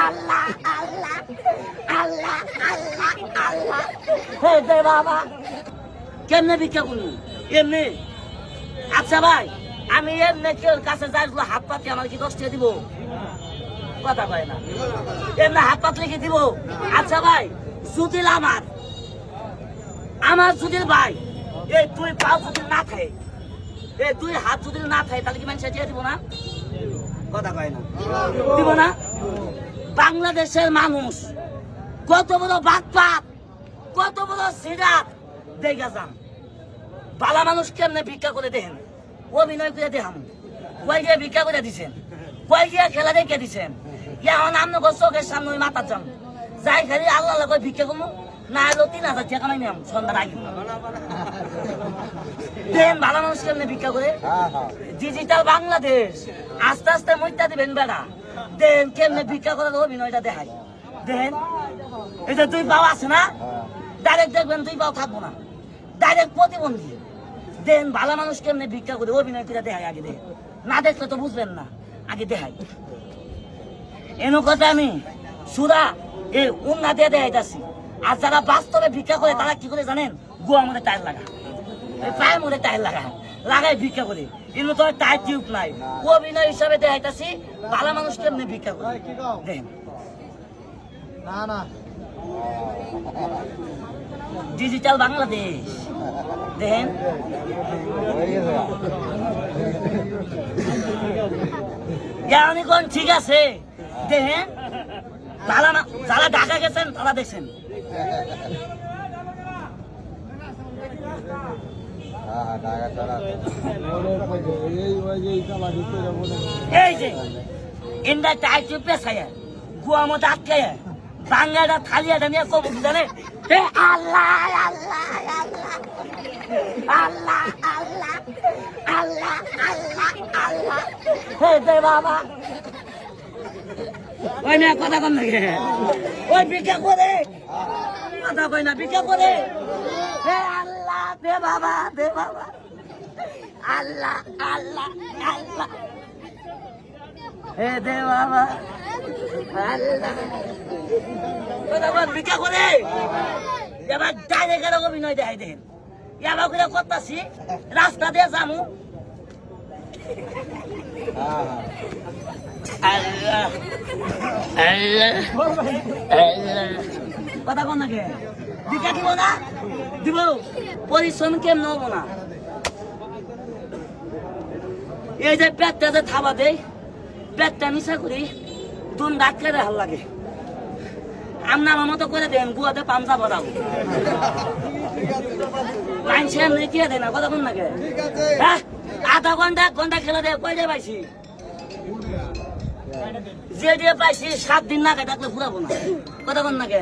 আল্লাহ আল্লাহ আল্লাহ আল্লাহ আল্লাহ হে দে বাবা। কেমনে ভিক্ষা এমনি? আচ্ছা ভাই, আমি এমনি কেউ কাছে যাই হাত পাতি আমার কি দশ দিব? কথা কয় না। এমনি হাত পাত লিখে দিব? আচ্ছা ভাই সুদিল আমার। আমার সুদিল ভাই এই তুই পাও যদি না থাকে। এই তুই হাত যদি না থাকে, তাহলে কি মানুষ দিব না? কথা কয় না। দিব না? বাংলাদেশের মানুষ। কত বড় বাতপাত কত বড় সিরাত। দেখা যান। বালা মানুষ কেমনে ভিক্ষা করে দেন? অভিনয় করে দেখাম। কয় গিয়ে ভিক্ষা করে দিছেন? কয় গিয়ে খেলা দেখে দিছেন? এখন আমনে চোখের সামনে ওই মাথার যান যাই খালি আল্লাহ করে ভিক্ষা করব না এলো তিন হাজার টাকা নাই নিলাম সন্ধ্যার আগে। দেন ভালো মানুষ কেমনে ভিক্ষা করে? ডিজিটাল বাংলাদেশ। আস্তে আস্তে মইটা দিবেন বেড়া। দেন, কেমনে ভিক্ষা দেখাই। দেন পাও আছে না ডাইরেক্ট দেখবেন থাকব না। ডাইরেক্ট প্রতিবন্ধী। দেন, ভালো মানুষ কেমনে ভিক্ষা করে অভিনয় করে দেখাই আগে না দেখলে তো বুঝবেন না, আগে দেখাই। এনো কথা আমি, সুরা এই উন্না দিয়ে দেখাইতাছি। আর যারা বাস্তবে ভিক্ষা করে, তারা কি করে জানেন? গোয়া মধ্যে টাইল লাগা। পায়ের মধ্যে টাইল লাগা। লাগাই ভিক্ষা করে। কিন্তু তো টাইল টিউব নাই। ও অভিনয় হিসাবে দেখাইতাছি ভালো মানুষ কেমনে ভিক্ষা করে। দেখেন না না। ডিজিটাল বাংলাদেশ দেখেন জ্ঞানীগণ ঠিক আছে। দেখেন যারা না- যারা ঢাকা গেছেন তারা দেখছেন। এই যে, ইন্দা চাই চুপে ছায়া গুয়া মতো আটকায় বাংলাটা থালিয়াটা নিয়ে কব জানে? আল্লাহ আল্লাহ আল্লাহ আল্লাহ আল্লাহ আল্লাহ আল্লাহ আল্লাহ। হে দে বাবা ওই না কথা কন নাকি? ওই ভিক্ষা করে। কথা কই না, ভিক্ষা করে। হে আল্লাহ। দে বাবা দে বাবা। আল্লাহ আল্লাহ আল্লাহ। হে দে বাবা, আল্লাহ। ভিক্ষা করে। এবার ডাইরেক্ট অভিনয় দেখাই দেন। এবার করে করতাছি, রাস্তা দিয়ে যামু। আল্লাহ আল্লাহ কথা কোন নাকি ভিক্ষা দিব না? দিব। পরিশ্রম কেমন হব না? এই যে পেটটা যে থাবা দেয় পেটটা নিশা করি, দুন ডাকলে ভালো লাগে। আমনা আমার মতো করে দেন গুয়াতে পামচা বড়াও লাইন এমনি দিয়ে দেয় না? কতক্ষণ লাগে হ্যাঁ? আধা ঘণ্টা, এক ঘণ্টা খেলা দেয় কয় দিয়ে পাইছি? যে দিয়ে পাইছি, সাত দিন না থাকলে ফুরাবো না। কতক্ষণ লাগে